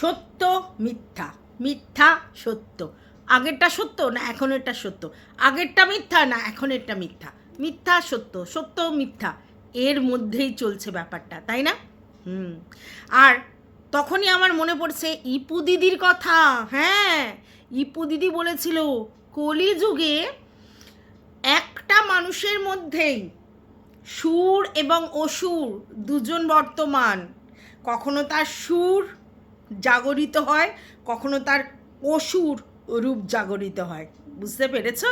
সত্য, মিথ্যা। মিথ্যা, সত্য। আগেরটা সত্য না এখনেরটা সত্য? আগেরটা মিথ্যা না এখনেরটা মিথ্যা? মিথ্যা, সত্য। সত্য, মিথ্যা। এর মধ্যেই চলছে ব্যাপারটা, তাই না? হুম। আর তখনই আমার মনে পড়ছে ইপু দিদির কথা। হ্যাঁ ইপু দিদি বলেছিল, কলিযুগে একটা মানুষের মধ্যেই সুর এবং অসুর দুজন বর্তমান। কখনো তার সুর জাগরিত হয়, কখনো তার অসুর রূপ জাগরিত হয়। বুঝতে পেরেছ?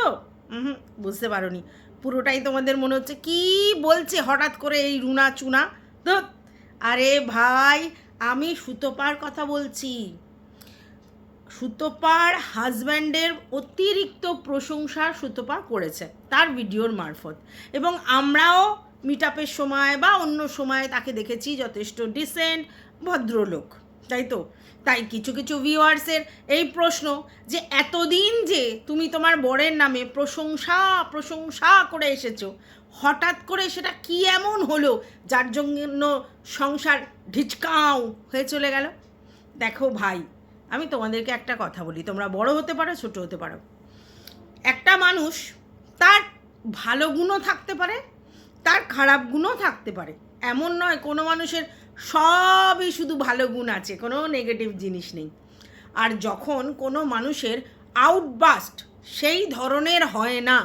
হুম বুঝতে পারোনি। পুরোটাই তোমাদের মনে হচ্ছে, কি বলছে হঠাৎ করে এই রুনা চুনা? তো আরে ভাই, আমি সুতোপার কথা বলছি। সুতোপার হাজব্যান্ডের অতিরিক্ত প্রশংসা সুতোপা করেছে তার ভিডিওর মারফত। এবং আমরাও মিট সময় বা অন্য সময় তাকে দেখেছি যথেষ্ট ডিসেন্ট ভদ্রলোক। তাই তো? তাই কিছু কিছু ভিউয়ার্সের এই প্রশ্ন যে এতদিন যে তুমি তোমার বরের নামে প্রশংসা প্রশংসা করে এসেছ, হঠাৎ করে সেটা কি এমন হলো যার জন্য সংসার ঢিচকাও হয়ে চলে গেল? দেখো ভাই, আমি তোমাদেরকে একটা কথা বলি, তোমরা বড় হতে পারো, ছোট হতে পারো। একটা মানুষ তার ভালো গুণও থাকতে পারে, তার খারাপ গুণও থাকতে পারে। এমন নয় কোনো মানুষের সবই শুধু ভালো গুণ আছে, কোনো নেগেটিভ জিনিস নেই। আর যখন কোনো মানুষের আউটবাস্ট সেই ধরনের হয় না,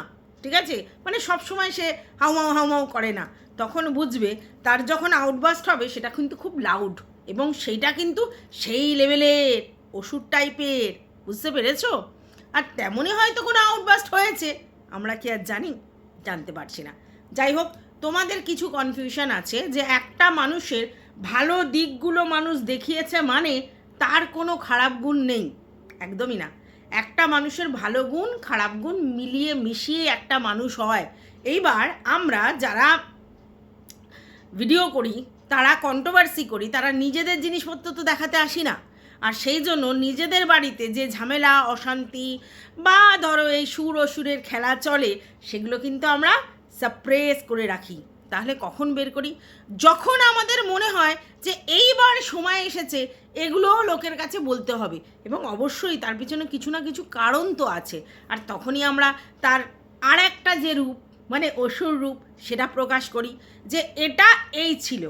ঠিক আছে? মানে সব সময় সে হাউমাউ হাউমাউ করে না। তখন বুঝবে তার যখন আউটবাস্ট হবে সেটা কিন্তু খুব লাউড এবং সেইটা কিন্তু সেই লেভেলের ওষুধ টাইপের বুঝতে পেরেছ? আর তেমনই হয়তো কোনো আউটবাস্ট হয়েছে, আমরা কি আর জানি? জানতে পারছি না। যাই হোক, তোমাদের কিছু কনফিউশন আছে যে একটা মানুষের ভালো দিকগুলো মানুষ দেখিয়েছে মানে তার কোনো খারাপ গুণ নেই। একদমই না। একটা মানুষের ভালো গুণ, খারাপ গুণ মিলিয়ে মিশিয়ে একটা মানুষ হয়। এইবার আমরা যারা ভিডিও করি, তারা কন্ট্রোভার্সি করি, তারা নিজেদের জিনিসপত্র তো দেখাতে আসি না। আর সেই জন্য নিজেদের বাড়িতে যে ঝামেলা, অশান্তি বা ধরো এই সুর অসুরের খেলা চলে, সেগুলো কিন্তু আমরা সাপ্রেস করে রাখি। তাহলে কখন বের করি? যখন আমাদের মনে হয় যে এইবার সময় এসেছে, এগুলোও লোকের কাছে বলতে হবে। এবং অবশ্যই তার পিছনে কিছু না কিছু কারণ তো আছে। আর তখনই আমরা তার আর একটা যে রূপ মানে অসুর রূপ, সেটা প্রকাশ করি যে এটা এই ছিল।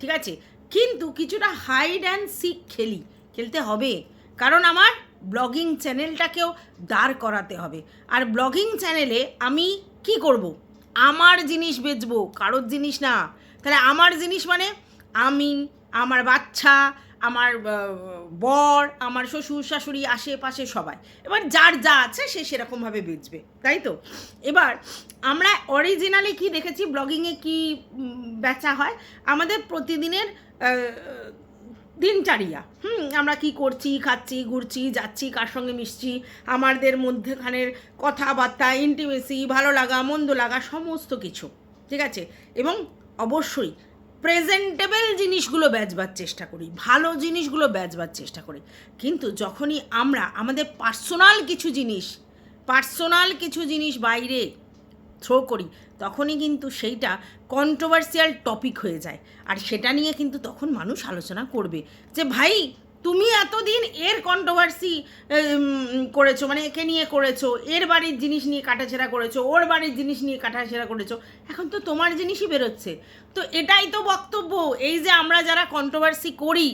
ঠিক আছে? কিন্তু কিছুটা হাইড অ্যান্ড সিক খেলি। খেলতে হবে। কারণ আমার ব্লগিং চ্যানেলটাকেও দাঁড় করাতে হবে। আর ব্লগিং চ্যানেলে আমি কি করব? আমার জিনিস বেচবো, কারোর জিনিস না। তাহলে আমার জিনিস মানে আমি, আমার বাচ্চা, আমার বর, আমার শ্বশুর, শাশুড়ি, আশেপাশে সবাই। এবার যার যা আছে সে সেরকমভাবে বেচবে, তাই তো? এবার আমরা অরিজিনালি কি দেখেছি ব্লগিংয়ে কি বেচা হয়? আমাদের প্রতিদিনের দিনচারিয়া। হুম, আমরা কি করছি, খাচ্ছি, ঘুরছি, যাচ্ছি, কার সঙ্গে মিশছি, আমাদের মধ্যেখানের কথাবার্তা ইন্টিমেসি ভালো লাগা, মন্দ লাগা, সমস্ত কিছু, ঠিক আছে? এবং অবশ্যই প্রেজেন্টেবল জিনিসগুলো বেচবার চেষ্টা করি, ভালো জিনিসগুলো বেচবার চেষ্টা করি। কিন্তু যখনই আমরা, আমাদের পার্সোনাল কিছু জিনিস পার্সোনাল কিছু জিনিস বাইরে থ্রো করি, তখনই কিন্তু সেইটা কন্ট্রোভার্সিয়াল টপিক হয়ে যায়। আর সেটা নিয়ে কিন্তু তখন মানুষ আলোচনা করবে যে, ভাই, তুমি এতদিন এর কন্ট্রোভার্সি করেছ মানে একে নিয়ে করেছ, এর বাড়ির জিনিস নিয়ে কাটাছেড়া করেছ, ওর বাড়ির জিনিস নিয়ে কাটাছেড়া করেছ, এখন তো তোমার জিনিসই বেরোচ্ছে। তো এটাই তো বক্তব্য, এই যে আমরা যারা কন্ট্রোভার্সি করি,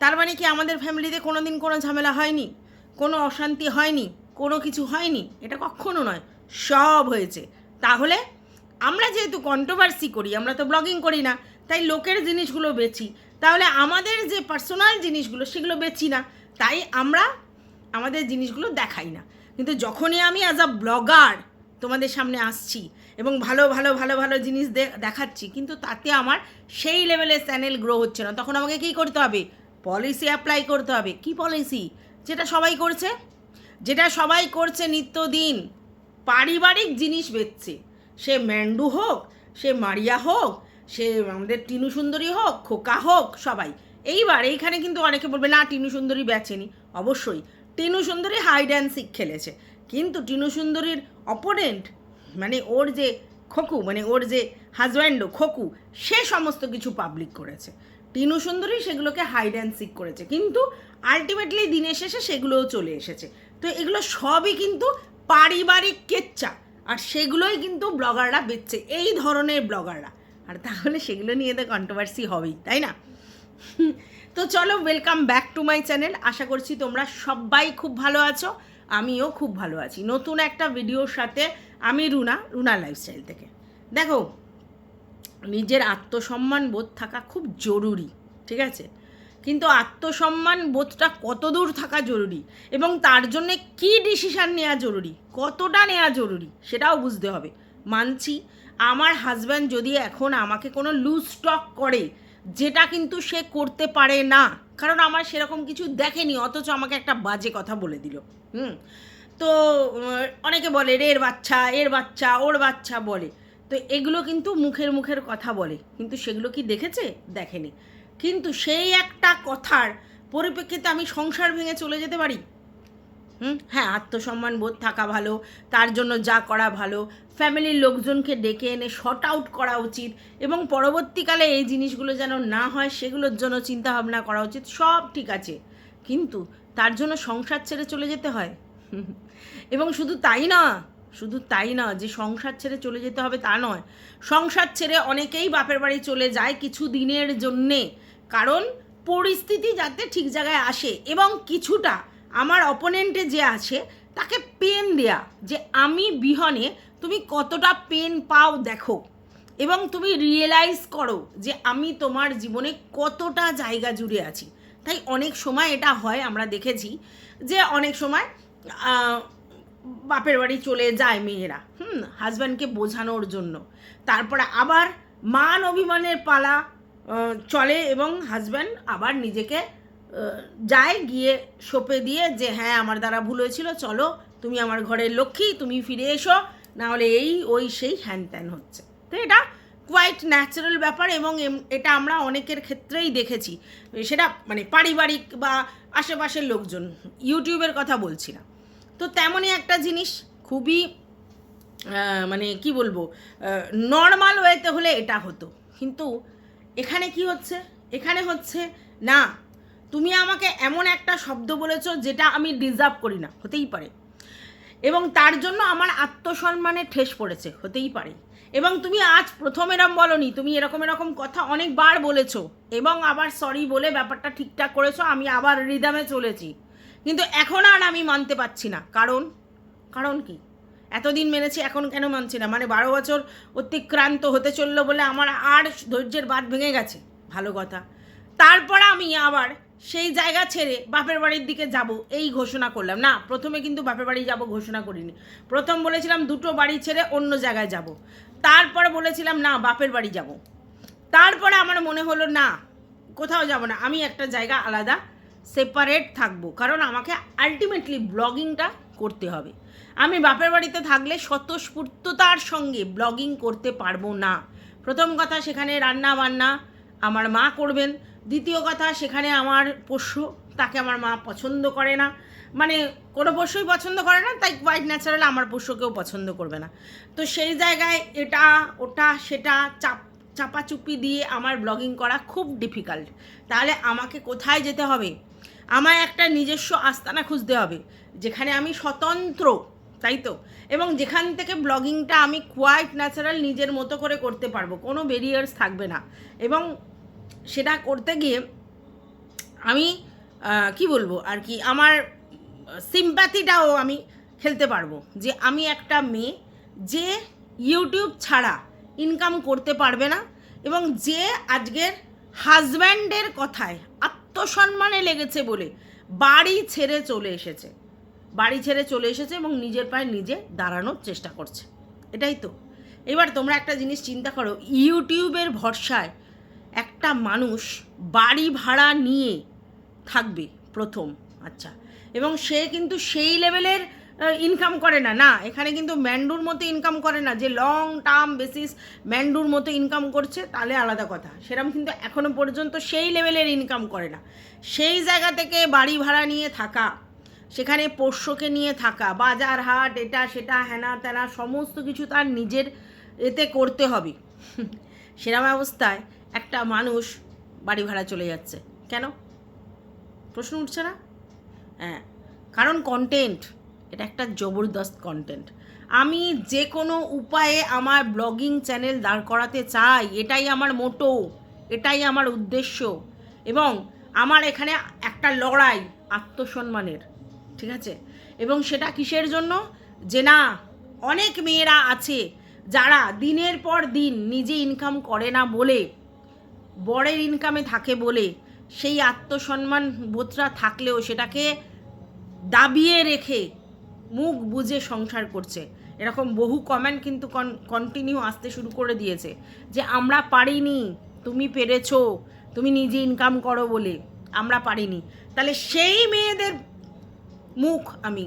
তার মানে কি আমাদের ফ্যামিলিতে কোনো দিন কোনো ঝামেলা হয়নি? কোনো অশান্তি হয়নি? কোনো কিছু হয়নি? এটা কখনো নয়, সব হয়েছে। তাহলে আমরা যেহেতু কন্ট্রোভার্সি করি, আমরা তো ব্লগিং করি না, তাই লোকের জিনিসগুলো বেচি। তাহলে আমাদের যে পার্সোনাল জিনিসগুলো, সেগুলো বেচি না। তাই আমরা আমাদের জিনিসগুলো দেখাই না। কিন্তু যখনই আমি অ্যাজ আ ব্লগার তোমাদের সামনে আসছি এবং ভালো ভালো ভালো ভালো জিনিস দেখাচ্ছি, কিন্তু তাতে আমার সেই লেভেলের চ্যানেল গ্রো হচ্ছে না। তখন আমাকে কী করতে হবে? পলিসি অ্যাপ্লাই করতে হবে। কি পলিসি যেটা সবাই করছে। যেটা সবাই করছে নিত্যদিন। পারিবারিক জিনিস বেচছে। সে ম্যান্ডু হোক, সে মারিয়া হোক, সে আমাদের টিনু সুন্দরী হোক, খোকা হোক, সবাই। এইবার এইখানে কিন্তু অনেকে বলবে, না, টিনু সুন্দরী বেচেনি। অবশ্যই, টিনু সুন্দরী হাইড অ্যান্ড সিক খেলেছে। কিন্তু টিনু সুন্দরীর অপোনেন্ট মানে ওর যে খোকু মানে ওর যে হাজব্যান্ডও খোকু, সে সমস্ত কিছু পাবলিক করেছে। টিনু সুন্দরী সেগুলোকে হাইড অ্যান্ড সিক করেছে। কিন্তু আলটিমেটলি দিনের শেষে সেগুলোও চলে এসেছে। তো এগুলো সবই কিন্তু পারিবারিক কেচ্চা আর সেগুলোই কিন্তু ব্লগাররা বেচছে, এই ধরনের ব্লগাররা। আর তাহলে সেগুলো নিয়ে তো কন্ট্রোভার্সি হবেই, তাই না? তো চলো welcome back to my channel আশা করছি তোমরা সবাই খুব ভালো আছো, আমিও খুব ভালো আছি। নতুন একটা ভিডিওর সাথে আমি রুনা রুনা লাইফস্টাইল থেকে। দেখো, নিজের আত্মসম্মান বোধ থাকা খুব জরুরি, ঠিক আছে? কিন্তু আত্মসম্মান বোধটা কত দূর থাকা জরুরি? এবং তার জন্য কি ডিসিশান নেওয়া জরুরি? কতটা নেওয়া জরুরি? সেটাও বুঝতে হবে। মানছি, আমার হাজব্যান্ড যদি এখন আমাকে কোনো লুজ স্টক করে, যেটা কিন্তু সে করতে পারে না, কারণ আমার সেরকম কিছু দেখেনি, অথচ আমাকে একটা বাজে কথা বলে দিল। হুম? তো অনেকে বলে, রে, এর বাচ্চা এর বাচ্চা, ওর বাচ্চা বলে। তো এগুলো কিন্তু মুখের মুখের কথা বলে। কিন্তু সেগুলো কি দেখেছে? দেখেনি। কিন্তু সেই একটা কথার পরিপ্রেক্ষিতে আমি সংসার ভেঙে চলে যেতে পারি? হুম? হ্যাঁ আত্মসম্মান বোধ থাকা ভালো, তার জন্য যা করা ভালো, ফ্যামিলির লোকজনকে ডেকে এনে শর্ট আউট করা উচিত এবং পরবর্তীকালে এই জিনিসগুলো যেন না হয়, সেগুলোর জন্য চিন্তা ভাবনা করা উচিত, সব ঠিক আছে। কিন্তু তার জন্য সংসার ছেড়ে চলে যেতে হয়? এবং শুধু তাই না শুধু তাই না, যে সংসার ছেড়ে চলে যেতে হবে তা নয়। সংসার ছেড়ে অনেকেই বাপের বাড়ি চলে যায় কিছু দিনের জন্যে। কারণ পরিস্থিতি যাতে ঠিক জায়গায় আসে এবং কিছুটা আমার অপোনেন্টে যে আছে, তাকে পেন দেয়া, যে আমি বিহনে তুমি কতটা পেন পাও দেখো এবং তুমি রিয়েলাইজ করো যে আমি তোমার জীবনে কতটা জায়গা জুড়ে আছি। তাই অনেক সময় এটা হয়, আমরা দেখেছি যে অনেক সময় বাপের বাড়ি চলে যায় মেয়েরা। হুম হাজব্যান্ডকে বোঝানোর জন্য। তারপরে আবার মান অভিমানের পালা চলে এবং হাজব্যান্ড আবার নিজেকে যায় গিয়ে সোপে দিয়ে যে হ্যাঁ আমার দ্বারা ভুল হয়েছিল, চলো, তুমি আমার ঘরের লক্ষ্মী, তুমি ফিরে এসো। না হলে এই, ওই সেই হ্যান ত্যান হচ্ছে। তো এটা কোয়াইট ন্যাচারাল ব্যাপার এবং এটা আমরা অনেকের ক্ষেত্রেই দেখেছি। সেটা মানে পারিবারিক বা আশেপাশের লোকজন ইউটিউবের কথা বলছি না। তো তেমনই একটা জিনিস খুবই মানে কি বলব নর্মাল ওয়েতে হলে এটা হতো। কিন্তু এখানে কি হচ্ছে? এখানে হচ্ছে, না, তুমি আমাকে এমন একটা শব্দ বলেছ যেটা আমি ডিজার্ভ করি না, হতেই পারে। এবং তার জন্য আমার আত্মসম্মানে ঠেস পড়েছে, হতেই পারে। এবং তুমি আজ প্রথম এরম বলনি, তুমি এরকম এরকম কথা অনেকবার বলেছ, এবং আবার সরি বলে ব্যাপারটা ঠিকঠাক করেছ, আমি আবার রিদামে চলেছি। কিন্তু এখন আর আমি মানতে পারছি না। কারণ? কারণ কি? এতদিন মেনেছি, এখন কেন মানছি না? মানে বারো বছর অতিক্রান্ত হতে চলল বলে আমার আর ধৈর্যের বাদ ভেঙে গেছে। ভালো কথা। তারপর আমি আবার সেই জায়গা ছেড়ে বাপের বাড়ির দিকে যাব, এই ঘোষণা করলাম। না, প্রথমে কিন্তু বাপের বাড়ি যাব ঘোষণা করিনি। প্রথম বলেছিলাম দুটো বাড়ি ছেড়ে অন্য জায়গায় যাব। তারপরে বলেছিলাম, না, বাপের বাড়ি যাব। তারপরে আমার মনে হলো, না, কোথাও যাব না। আমি একটা জায়গা আলাদা সেপারেট থাকব। কারণ আমাকে আলটিমেটলি ব্লগিংটা করতে হবে। আমি বাপের বাড়িতে থাকলে স্বতঃস্ফূর্ততার সঙ্গে ব্লগিং করতে পারব না। প্রথম কথা সেখানে রান্না বান্না আমার মা করবেন। দ্বিতীয় কথা সেখানে আমার পোষ্য, তাকে আমার মা পছন্দ করে না। মানে কোনো পোষ্যই পছন্দ করে না, তাই হোয়াইট ন্যাচারাল আমার পোষ্যকেও পছন্দ করবে না। তো সেই জায়গায় এটা, ওটা, সেটা চাপ, চাপাচুপি দিয়ে আমার ব্লগিং করা খুব ডিফিকাল্ট তাহলে আমাকে কোথায় যেতে হবে? আমায় একটা নিজস্ব আস্তানা খুঁজতে হবে, যেখানে আমি স্বতন্ত্র, তাই তো? এবং যেখান থেকে ব্লগিংটা আমি কোয়াইট ন্যাচারাল নিজের মতো করে করতে পারব, কোনো বেরিয়ার্স থাকবে না। এবং সেটা করতে গিয়ে আমি কি বলব, আর কি, আমার সিম্প্যাথিটাও আমি খেলতে পারব, যে আমি একটা মেয়ে যে ইউটিউব ছাড়া ইনকাম করতে পারবে না এবং যে আজকের হাজব্যান্ডের কথায় আত্মসম্মানে লেগেছে বলে বাড়ি ছেড়ে চলে এসেছে। বাড়ি ছেড়ে চলে এসেছে এবং নিজের পায়ে নিজে দাঁড়ানোর চেষ্টা করছে। এটাই তো। এবার তোমরা একটা জিনিস চিন্তা করো, ইউটিউবের ভরসায় একটা মানুষ বাড়ি ভাড়া নিয়ে থাকবে প্রথম আচ্ছা। এবং সে কিন্তু সেই লেভেলের ইনকাম করে না। না, এখানে কিন্তু ম্যান্ডুর মতো ইনকাম করে না। যে লং টার্ম বেসিস ম্যান্ডুর মতো ইনকাম করছে, তাহলে আলাদা কথা। সেরকম কিন্তু এখনও পর্যন্ত সেই লেভেলের ইনকাম করে না। সেই জায়গা থেকে বাড়ি ভাড়া নিয়ে থাকা, সেখানে পোষ্যকে নিয়ে থাকা, বাজার হাট, এটা সেটা, হেনা তেনা, সমস্ত কিছু তার নিজের এতে করতে হবে। সেরকম অবস্থায় একটা মানুষ বাড়ি ভাড়া চলে যাচ্ছে। কেন? প্রশ্ন উঠছে না? হ্যাঁ কারণ কন্টেন্ট এটা একটা জবরদস্ত কন্টেন্ট আমি যে কোনো উপায়ে আমার ব্লগিং চ্যানেল দাঁড় করাতে চাই, এটাই আমার মোটো এটাই আমার উদ্দেশ্য। এবং আমার এখানে একটা লড়াই আত্মসম্মানের, ঠিক আছে? এবং সেটা কিসের জন্য? যে না, অনেক মেয়েরা আছে যারা দিনের পর দিন নিজে ইনকাম করে না বলে, বরের ইনকামে থাকে বলে, সেই আত্মসম্মান বোধটা থাকলেও সেটাকে দাবিয়ে রেখে মুখ বুঝে সংসার করছে। এরকম বহু কমেন্ট কিন্তু কন্টিনিউ আসতে শুরু করে দিয়েছে যে, আমরা পারিনি, তুমি পেরেছ, তুমি নিজে ইনকাম করো বলে, আমরা পারিনি। তাহলে সেই মেয়েদের মুখ আমি,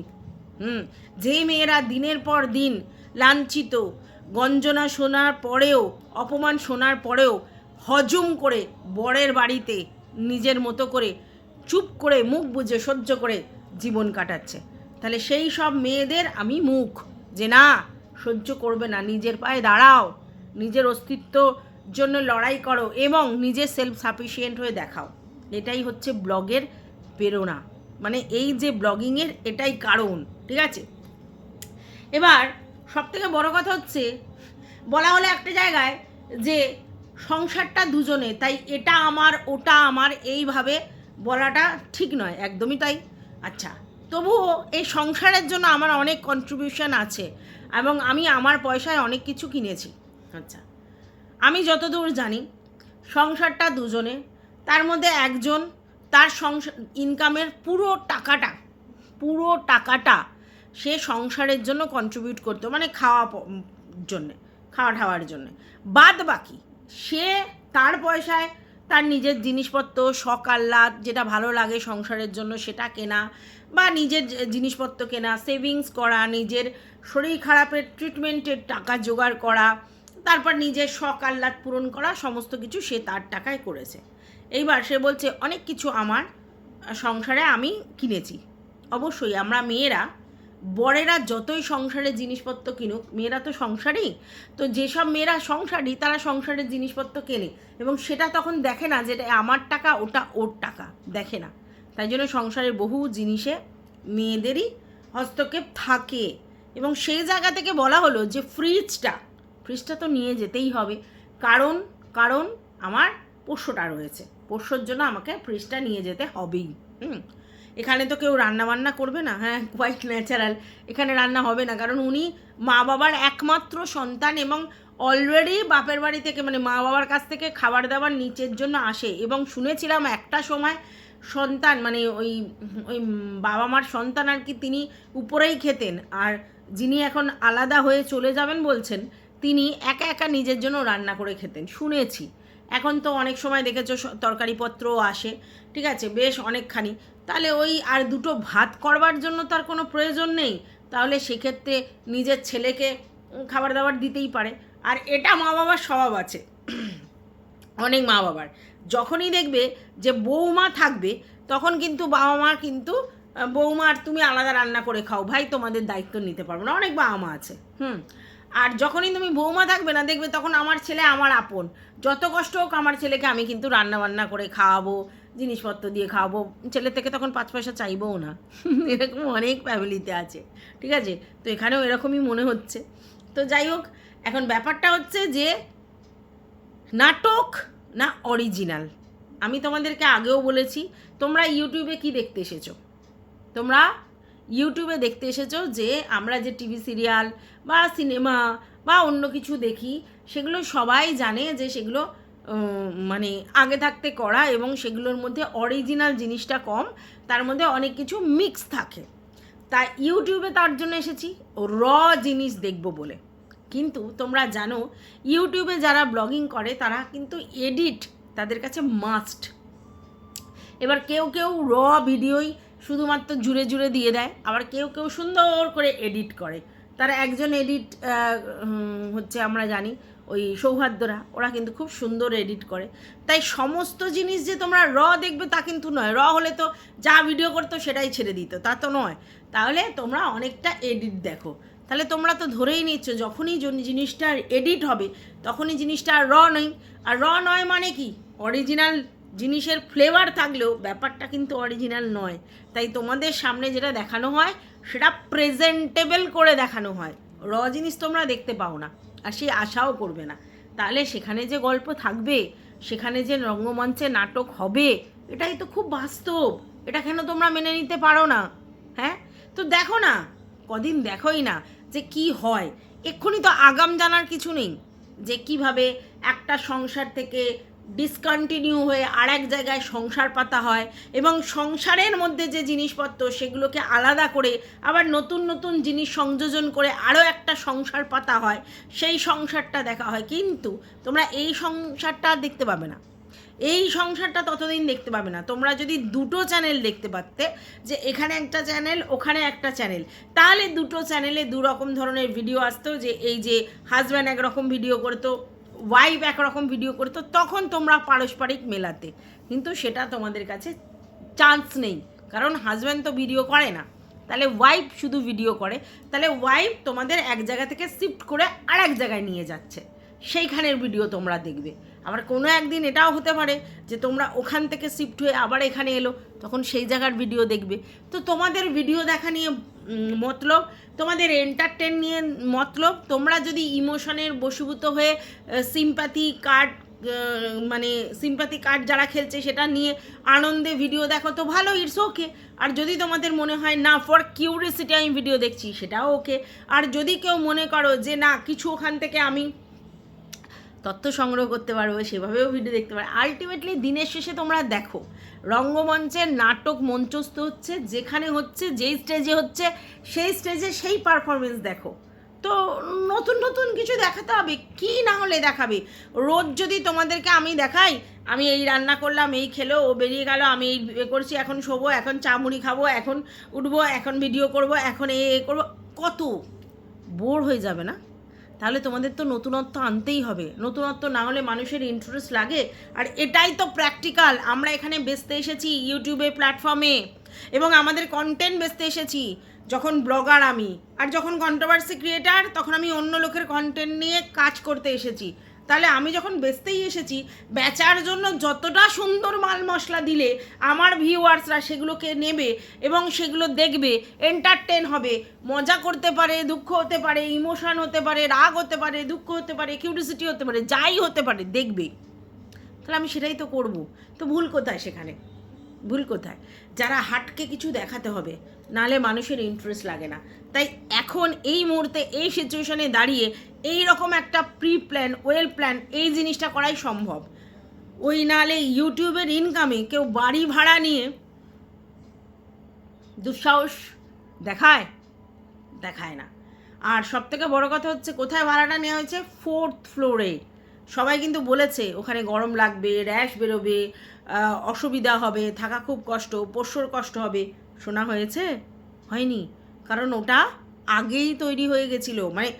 হুম, যেই মেয়েরা দিনের পর দিন লাঞ্ছিত, গঞ্জনা শোনার পরেও, অপমান শোনার পরেও, হজম করে বরের বাড়িতে নিজের মতো করে চুপ করে মুখ বুঝে সহ্য করে জীবন কাটাচ্ছে। তাহলে সেই সব মেয়েদের আমি মুখ যে না, সহ্য করবে না, নিজের পায়ে দাঁড়াও, নিজের অস্তিত্বর জন্য লড়াই করো এবং নিজে সেলফ সাফিসিয়েন্ট হয়ে দেখাও। এটাই হচ্ছে ব্লগের প্রেরণা। মানে এই যে ব্লগিংয়ের এটাই কারণ, ঠিক আছে? এবার সব থেকে বড় কথা হচ্ছে, বলা হলো একটা জায়গায় যে সংসারটা দুজনে, তাই এটা আমার, ওটা আমার, এইভাবে বলাটা ঠিক নয়, একদমই তাই। আচ্ছা তবুও এই সংসারের জন্য আমার অনেক কন্ট্রিবিউশন আছে এবং আমি আমার পয়সায় অনেক কিছু কিনেছি। আচ্ছা আমি যতদূর জানি, সংসারটা দুজনে, তার মধ্যে একজন তার সংসার ইনকামের পুরো টাকাটা পুরো টাকাটা সে সংসারের জন্য কন্ট্রিবিউট করতো মানে খাওয়া জন্যে খাওয়া ঠাওয়ার জন্যে। বাদ বাকি সে তার পয়সায় তার নিজের জিনিসপত্র, শখ, আহ্লাদ, যেটা ভালো লাগে সংসারের জন্য সেটা কেনা বা নিজের জিনিসপত্র কেনা সেভিংস করা, নিজের শরীর খারাপের ট্রিটমেন্টের টাকা জোগাড় করা, তারপর নিজের শখ, আহ্লাদ পূরণ করা, সমস্ত কিছু সে তার টাকায় করেছে। এইবার সে বলছে, অনেক কিছু আমার সংসারে আমি কিনেছি। অবশ্যই আমরা মেয়েরা বরেরা যতই সংসারের জিনিসপত্র কিনুক, মেয়েরা তো সংসারই। তো যেসব মেয়েরা সংসারই তারা সংসারের জিনিসপত্র কেনে এবং সেটা তখন দেখে না যেটা আমার টাকা, ওটা ওর টাকা। দেখে না। তাই জন্য সংসারের বহু জিনিসে মেয়েদেরই হস্তক্ষেপ থাকে। এবং সেই জায়গা থেকে বলা হলো যে ফ্রিজটা ফ্রিজটা তো নিয়ে যেতেই হবে। কারণ কারণ আমার পোষ্যটা রয়েছে। পোষ্যর জন্য আমাকে ফ্রিজটা নিয়ে যেতে হবেই। হুম? এখানে তো কেউ রান্না বান্না করবে না হ্যাঁ কোয়াইট ন্যাচারাল এখানে রান্না হবে না, কারণ উনি মা বাবার একমাত্র সন্তান এবং অলরেডি বাপের বাড়ি থেকে মানে মা বাবার কাছ থেকে খাবার দাবার নিচের জন্য আসে। এবং শুনেছিলাম একটা সময় সন্তান মানে ওই ওই বাবা মার সন্তান আর কি তিনি উপরেই খেতেন। আর যিনি এখন আলাদা হয়ে চলে যাবেন বলছেন, তিনি একা একা নিজের জন্য রান্না করে খেতেন। শুনেছি। এখন তো অনেক সময় দেখেছ তরকারিপত্রও আসে। ঠিক আছে, বেশ অনেকখানি। তাহলে ওই আর দুটো ভাত করবার জন্য তার কোনো প্রয়োজন নেই? তাহলে সেক্ষেত্রে নিজের ছেলেকে খাবার দাবার দিতেই পারে। আর এটা মা বাবার স্বভাব আছে। অনেক মা বাবার। যখনই দেখবে যে বৌমা থাকবে, তখন কিন্তু বাবা মা কিন্তু, বৌমা আর তুমি আলাদা রান্না করে খাও, ভাই তোমাদের দায়িত্ব নিতে পারব না। অনেক বাবা মা আছে, হুম। আর যখনই তুমি বৌমা থাকবে না, দেখবে তখন আমার ছেলে আমার আপন। যত কষ্ট হোক আমার ছেলেকে আমি কিন্তু রান্না বান্না করে খাওয়াবো জিনিসপত্র দিয়ে খাওয়াবো। ছেলে থেকে তখন পাঁচ পয়সা চাইবও না। এরকম অনেক ফ্যামিলিতে আছে, ঠিক আছে? তো এখানেও এরকমই মনে হচ্ছে। তো যাই হোক, এখন ব্যাপারটা হচ্ছে যে, নাটক না অরিজিনাল আমি তোমাদেরকে আগেও বলেছি, তোমরা ইউটিউবে কি দেখতে এসেছ? তোমরা ইউটিউবে দেখতে এসেছ যে, আমরা যে টিভি সিরিয়াল বা সিনেমা বা অন্য কিছু দেখি, সেগুলো সবাই জানে যে সেগুলো মানে আগে থাকতে করা এবং সেগুলোর মধ্যে অরিজিনাল জিনিসটা কম, তার মধ্যে অনেক কিছু মিক্স থাকে। তা ইউটিউবে তার জন্য এসেছি, র জিনিস দেখব বলে। কিন্তু তোমরা জানো, ইউটিউবে যারা ব্লগিং করে, তারা কিন্তু এডিট তাদের কাছে মাস্ট এবার কেউ কেউ র ভিডিওই শুধুমাত্র জুড়ে জুড়ে দিয়ে দেয়, আবার কেউ কেউ সুন্দর করে এডিট করে। তারা একজন এডিট হচ্ছে আমরা জানি ওই সৌহার্দ্যরা, ওরা কিন্তু খুব সুন্দর এডিট করে। তাই সমস্ত জিনিস যে তোমরা র দেখবে তা কিন্তু নয়। র হলে তো যা ভিডিও করতো সেটাই ছেড়ে দিত। তা তো নয়। তাহলে তোমরা অনেকটা এডিট দেখো। তাহলে তোমরা তো ধরেই নিচ্ছ, যখনই জন- জিনিসটা এডিট হবে, তখনই জিনিসটা আর র নয় আর র নয় মানে কি? অরিজিনাল জিনিসের ফ্লেভার থাকলেও ব্যাপারটা কিন্তু অরিজিনাল নয়। তাই তোমাদের সামনে যেটা দেখানো হয়, সেটা প্রেজেন্টেবল করে দেখানো হয়। র জিনিস তোমরা দেখতে পাও না। আর সে আশাও করবে না। তাহলে সেখানে যে গল্প থাকবে, সেখানে যে রঙ্গমঞ্চে নাটক হবে, এটাই তো খুব বাস্তব। এটা কেন তোমরা মেনে নিতে পারো না? হ্যাঁ? তো দেখো না, কদিন দেখোই না যে কি হয়। এক্ষুনি তো আগাম জানার কিছু নেই যে কীভাবে একটা সংসার থেকে ডিসকন্টিনিউ হয়ে আর এক জায়গায় সংসার পাতা হয় এবং সংসারের মধ্যে যে জিনিসপত্র সেগুলোকে আলাদা করে আবার নতুন নতুন জিনিস সংযোজন করে আরও একটা সংসার পাতা হয়, সেই সংসারটা দেখা হয়। কিন্তু তোমরা এই সংসারটা আর দেখতে পাবে না। এই সংসারটা ততদিন দেখতে পাবে না। তোমরা যদি দুটো চ্যানেল দেখতে পারতে যে এখানে একটা চ্যানেল, ওখানে একটা চ্যানেল, তাহলে দুটো চ্যানেলে দু রকম ধরনের ভিডিও আসতো যে এই যে হাজব্যান্ড একরকম ভিডিও করতো ওয়াইফ একরকম ভিডিও করতো, তখন তোমরা পারস্পরিক মেলাতে। কিন্তু সেটা তোমাদের কাছে চান্স নেই, কারণ হাজব্যান্ড তো ভিডিও করে না। তাহলে ওয়াইফ শুধু ভিডিও করে, তাহলে ওয়াইফ তোমাদের এক জায়গা থেকে শিফট করে আর এক জায়গায় নিয়ে যাচ্ছে। সেইখানের ভিডিও তোমরা দেখবে। আবার কোনো একদিন এটাও হতে পারে যে তোমরা ওখান থেকে শিফট হয়ে আবার এখানে এলো, তখন সেই জায়গার ভিডিও দেখবে। তো তোমাদের ভিডিও দেখা নিয়ে মতলব, তোমাদের এন্টারটেন নিয়ে মতলব, তোমরা যদি ইমোশনের বশীভূত হয়ে সিম্প্যাথি কার্ড মানে সিম্প্যাথি কার্ড যারা খেলছে সেটা নিয়ে আনন্দে ভিডিও দেখো, তো ভালো ইটস ওকে আর যদি তোমাদের মনে হয়, না ফর কিউরিয়াসিটি আমি ভিডিও দেখছি, সেটাও ওকে আর যদি কেউ মনে করো যে, না, কিছু ওখান থেকে আমি তথ্য সংগ্রহ করতে পারব, সেভাবেও ভিডিও দেখতে পারো আলটিমেটলি দিনের শেষে তোমরা দেখো, রঙ্গমঞ্চের নাটক মঞ্চস্থ হচ্ছে, যেখানে হচ্ছে, যেই স্টেজে হচ্ছে, সেই স্টেজে সেই পারফরমেন্স দেখো। তো নতুন নতুন কিছু দেখাতে হবে, কি না হলে দেখাবে? রোজ যদি তোমাদেরকে আমি দেখাই, আমি এই রান্না করলাম, এই খেলো, ও বেরিয়ে গেল, আমি এই করছি, এখন শোবো, এখন চা মুড়ি খাব, এখন উঠবো, এখন ভিডিও করব, এখন এ করব, কত? বোর হয়ে যাবে না? তাহলে তোমাদের তো নতুনত্ব আনতেই হবে। নতুনত্ব না হলে মানুষের ইন্টারেস্ট লাগে। আর এটাই তো প্র্যাকটিক্যাল আমরা এখানে বেচতে এসেছি ইউটিউবে প্ল্যাটফর্মে এবং আমাদের কন্টেন্ট বেচতে এসেছি। যখন ব্লগার আমি। আর যখন কন্ট্রোভার্সি ক্রিয়েটার তখন আমি অন্য লোকের কন্টেন্ট নিয়ে কাজ করতে এসেছি। তাহলে আমি যখন বেচতেই এসেছি, বেচার জন্য যতটা সুন্দর মাল মশলা দিলে আমার ভিউয়ার্সরা সেগুলোকে নেবে এবং সেগুলো দেখবে এন্টারটেন হবে। মজা করতে পারে, দুঃখ হতে পারে ইমোশান হতে পারে, রাগ হতে পারে, দুঃখ হতে পারে কিউরিসিটি হতে পারে, যাই হতে পারে, দেখবে। তাহলে আমি সেটাই তো করব। তো ভুল কোথায় সেখানে? ভুল কোথায়? যারা হাটকে কিছু দেখাতে হবে, নালে মানুষের ইন্টারেস্ট লাগে না। তাই এখন এই মুহূর্তে, এই সিচুয়েশনে দাঁড়িয়ে এই রকম একটা প্রি প্ল্যান ওয়েল প্ল্যান এই জিনিসটা করাই সম্ভব। ওই নালে ইউটিউবের ইনকামে কেউ বাড়ি ভাড়া নিয়ে দুঃসাহস দেখায়? দেখায় না। আর সব থেকে বড় কথা হচ্ছে, কোথায় ভাড়াটা নেওয়া হয়েছে? ফোর্থ ফ্লোরে সবাই কিন্তু বলেছে, ওখানে গরম লাগবে র্যাশ বেরোবে অসুবিধা হবে, থাকা খুব কষ্ট, পোষ্যর কষ্ট হবে। শোনা হয়েছে? হয়নি। কারণ ওটা আগেই তৈরি হয়ে গেছিল মানে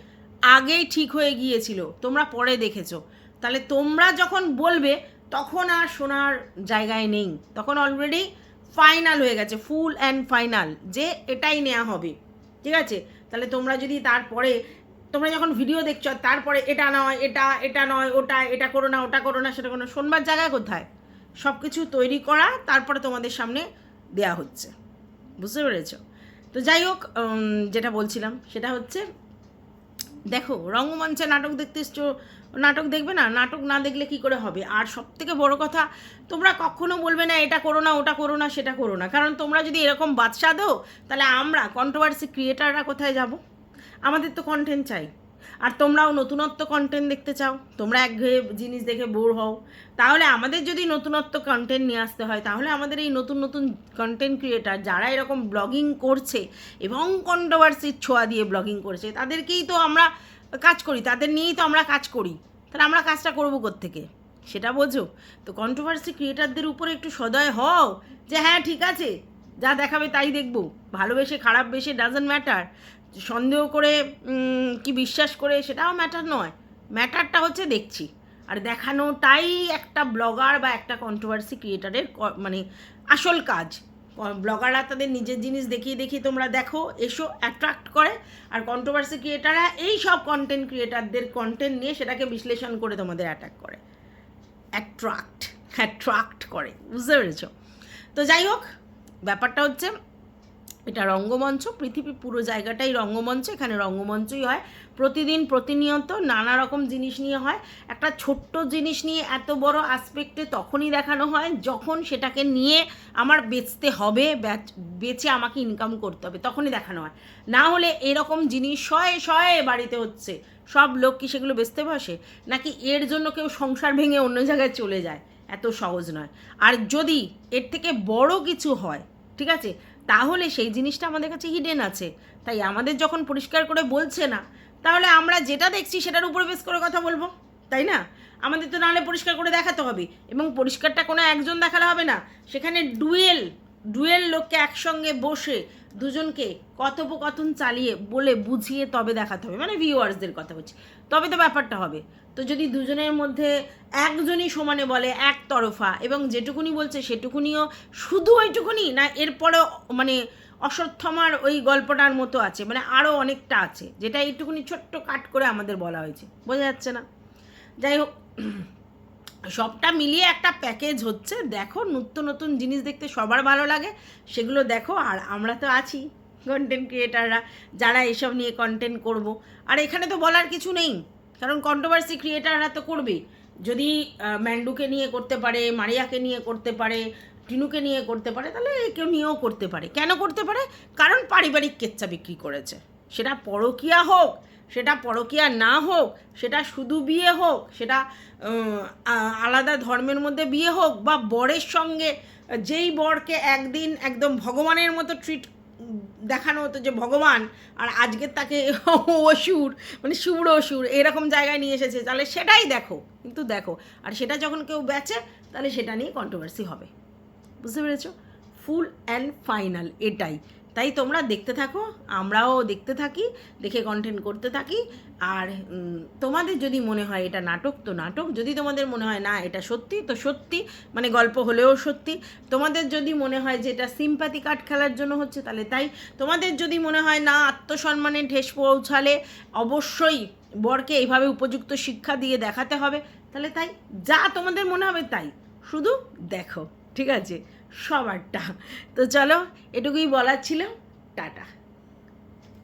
আগেই ঠিক হয়ে গিয়েছিল। তোমরা পরে দেখেছ। তাহলে তোমরা যখন বলবে, তখন আর শোনার জায়গায় নেই। তখন অলরেডি ফাইনাল হয়ে গেছে ফুল অ্যান্ড ফাইনাল যে এটাই নেওয়া হবে। ঠিক আছে? তাহলে তোমরা যদি তারপরে, তোমরা যখন ভিডিও দেখছ, তারপরে এটা নয়, এটা এটা নয়, ওটা, এটা করো না, ওটা করো না, সেটা কোনো শোনবার জায়গায় কোথায়? সব কিছু তৈরি করা, তারপরে তোমাদের সামনে দেয়া হচ্ছে। বুঝতে পেরেছ? তো যাই হোক যেটা বলছিলাম, সেটা হচ্ছে, দেখো, রঙ্গমঞ্চে নাটক দেখতে এসছো, নাটক দেখবে না? নাটক না দেখলে কি করে হবে? আর সব থেকে বড় কথা, তোমরা কখনো বলবে না, এটা করো না, ওটা করো না, সেটা করো না। কারণ তোমরা যদি এরকম বাদশা দাও, তাহলে আমরা কন্ট্রোভার্সি ক্রিয়েটাররা কোথায় যাব? আমাদের তো কন্টেন্ট চাই। আর তোমরাও নতুনত্ব কন্টেন্ট দেখতে চাও, তোমরা একঘেয়ে জিনিস দেখে বোর হও, তাহলে আমাদের যদি নতুনত্ব কন্টেন্ট নিয়ে আসতে হয়, তাহলে আমাদের এই নতুন নতুন কন্টেন্ট ক্রিয়েটার যারা এরকম ব্লগিং করছে এবং কন্ট্রোভার্সির ছোঁয়া দিয়ে ব্লগিং করছে, তাদেরকেই তো আমরা কাজ করি, তাদের নিয়েই তো আমরা কাজ করি, তাহলে আমরা কাজটা করব থেকে সেটা বোঝো। তো কন্ট্রোভার্সি ক্রিয়েটারদের উপরে একটু সদয় হও, যে হ্যাঁ ঠিক আছে, যা দেখাবে তাই দেখব, ভালোবেসে খারাপ বেশে ডাজেন্ট ম্যাটার সন্দেহ করে কি বিশ্বাস করে সেটাও ম্যাটার নয়। ম্যাটারটা হচ্ছে দেখছি। আর দেখানোটাই একটা ব্লগার বা একটা কন্ট্রোভার্সি ক্রিয়েটারের মানে আসল কাজ। ব্লগাররা তাদের নিজের জিনিস দেখিয়ে দেখিয়ে তোমরা দেখো, এসো অ্যাট্রাক্ট করে। আর কন্ট্রোভার্সি ক্রিয়েটাররা এই সব কন্টেন্ট ক্রিয়েটারদের কন্টেন্ট নিয়ে সেটাকে বিশ্লেষণ করে তোমাদের অ্যাটাক করে। অ্যাট্রাক্ট অ্যাট্রাক্ট করে। বুঝতে পেরেছ? তো যাই হোক, ব্যাপারটা হচ্ছে এটা রঙ্গমঞ্চ পৃথিবী পুরো জায়গাটাই রঙ্গমঞ্চ, এখানে রঙ্গমঞ্চই হয়। প্রতিদিন প্রতিনিয়ত নানা রকম জিনিস নিয়ে হয়। একটা ছোট্ট জিনিস নিয়ে এত বড় আসপেক্টে তখনই দেখানো হয় যখন সেটাকে নিয়ে আমার বেচতে হবে বেচে আমাকে ইনকাম করতে হবে, তখনই দেখানো হয়। না হলে এরকম জিনিস শয়ে শয়ে বাড়িতে হচ্ছে। সব লোক কি সেগুলো বেচতে বসে? নাকি এর জন্য কেউ সংসার ভেঙে অন্য জায়গায় চলে যায়? এত সহজ নয়। আর যদি এর থেকে বড় কিছু হয়, ঠিক আছে? তাহলে সেই জিনিসটা আমাদের কাছে হিডেন আছে। তাই আমাদের যখন পরিষ্কার করে বলছে না, তাহলে আমরা যেটা দেখছি সেটার উপরে বেশ করে কথা বলব, তাই না? আমাদের তো নাহলে পরিষ্কার করে দেখাতে হবে এবং পরিষ্কারটা কোনো একজন দেখালে হবে না। সেখানে ডুয়েল ডুয়েল লোককে একসঙ্গে বসে দুজনকে কথোপকথন চালিয়ে বলে বুঝিয়ে তবে দেখাতে হবে। মানে ভিউয়ার্সদের কথা বলছি। তবে তো ব্যাপারটা হবে। তো যদি দুজনের মধ্যে একজনই সমানে বলে এক তরফা এবং যেটুকুনি বলছে সেটুকুনিও শুধু ওইটুকুনি না এরপরেও মানে অশ্বত্থমার ওই গল্পটার মতো আছে মানে আরও অনেকটা আছে, যেটা এইটুকুনি ছোট্ট কাট করে আমাদের বলা হয়েছে। বোঝা যাচ্ছে না? যাই হোক সবটা মিলিয়ে একটা প্যাকেজ হচ্ছে। দেখো, নতুন নতুন জিনিস দেখতে সবার ভালো লাগে, সেগুলো দেখো, আর আমরা তো আছি কন্টেন্ট ক্রিয়েটাররা যারা এসব নিয়ে কন্টেন্ট করব। আর এখানে তো বলার কিছু নেই, কারণ কন্ট্রোভার্সি ক্রিয়েটাররা তো করবে। যদি ম্যান্ডুকে নিয়ে করতে পারে, মারিয়াকে নিয়ে করতে পারে, টিনুকে নিয়ে করতে পারে, তাহলে একে নিয়েও করতে পারে। কেন করতে পারে? কারণ পারিবারিক কেচ্চা বিক্রি করেছে। সেটা পরকিয়া হোক সেটা পরকিয়া না হোক, সেটা শুধু বিয়ে হোক, সেটা আলাদা ধর্মের মধ্যে বিয়ে হোক বা বরের সঙ্গে, যেই বরকে একদিন একদম ভগবানের মতো ট্রিট দেখানো হতো যে ভগবান, আর আজকে তাকে অসুর মানে সুর অসুর, এরকম জায়গায় নিয়ে এসেছে, তাহলে সেটাই দেখো, কিন্তু দেখো, আর সেটা যখন কেউ বেচে, তাহলে সেটা নিয়ে কন্ট্রোভার্সি হবে। বুঝতে পেরেছ? ফুল অ্যান্ড ফাইনাল এটাই। তাই তোমরা দেখতে থাকো, আমরাও দেখতে থাকি, দেখে কন্টেন্ট করতে থাকি। আর তোমাদের যদি মনে হয় এটা নাটক, তো নাটক। যদি তোমাদের মনে হয়, না, এটা সত্যি, তো সত্যি। মানে গল্প হলেও সত্যি। তোমাদের যদি মনে হয় যে এটা সিম্প্যাথি কার্ড খেলার জন্য হচ্ছে, তাহলে তাই। তোমাদের যদি মনে হয়, না, আত্মসম্মানে ঠেস পৌঁছালে অবশ্যই বরকে এইভাবে উপযুক্ত শিক্ষা দিয়ে দেখাতে হবে, তাহলে তাই। যা তোমাদের মনে হবে তাই। শুধু দেখো, ঠিক আছে? সবারটা। তো চলো এটুকুই বলার ছিল টাটা।